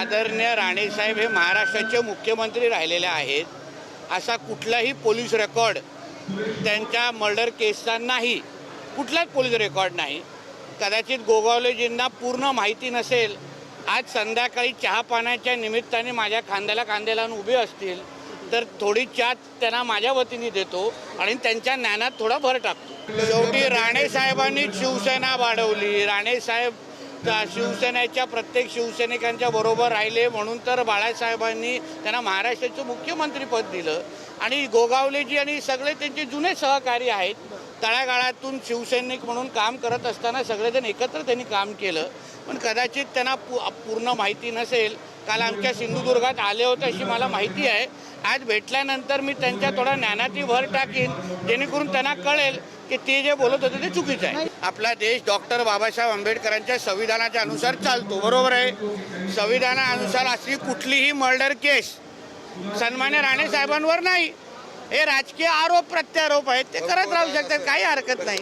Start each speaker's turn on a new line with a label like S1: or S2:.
S1: आदरणीय राणेसाहेब हे महाराष्ट्राचे मुख्यमंत्री राहिलेले आहेत. असा कुठलाही पोलीस रेकॉर्ड त्यांच्या मर्डर केसचा नाही. कुठलाच पोलीस रेकॉर्ड नाही. कदाचित गोगावलेजींना पूर्ण माहिती नसेल. आज संध्याकाळी चहा पाण्याच्या निमित्ताने माझ्या खांद्याला खांदे लावून उभे असतील तर थोडी चहा त्यांना माझ्या वतीने देतो आणि त्यांच्या ज्ञानात थोडा भर टाकतो. शेवटी राणेसाहेबांनी शिवसेना वाढवली. राणेसाहेब शिवसेनेच्या प्रत्येक शिवसैनिकांच्या बरोबर राहिले. म्हणून तर बाळासाहेबांनी त्यांना महाराष्ट्राचं मुख्यमंत्रीपद दिलं. आणि गोगावलेजी आणि सगळे त्यांचे जुने सहकारी आहेत. तळागाळातून शिवसैनिक म्हणून काम करत असताना सगळेजण एकत्र त्यांनी काम केलं. पण कदाचित त्यांना पू पूर्ण माहिती नसेल. काल आमच्या सिंधुदुर्गात आले होते अशी मला माहिती आहे. आज भेटल्यानंतर मी त्यांच्या थोडा ज्ञानाची भर टाकीन जेणेकरून त्यांना कळेल की ते जे बोलत होते ते चुकीचं आहे. आपला देश डॉक्टर बाबासाहेब आंबेडकरांच्या संविधानाच्या अनुसार चालतो. बरोबर आहे? संविधानानुसार अशी कुठलीही मर्डर केस सन्मान्य राणे साहेबांवर नाही. हे राजकीय आरोप प्रत्यारोप आहेत ते करत राहू शकतात. काही हरकत नाही.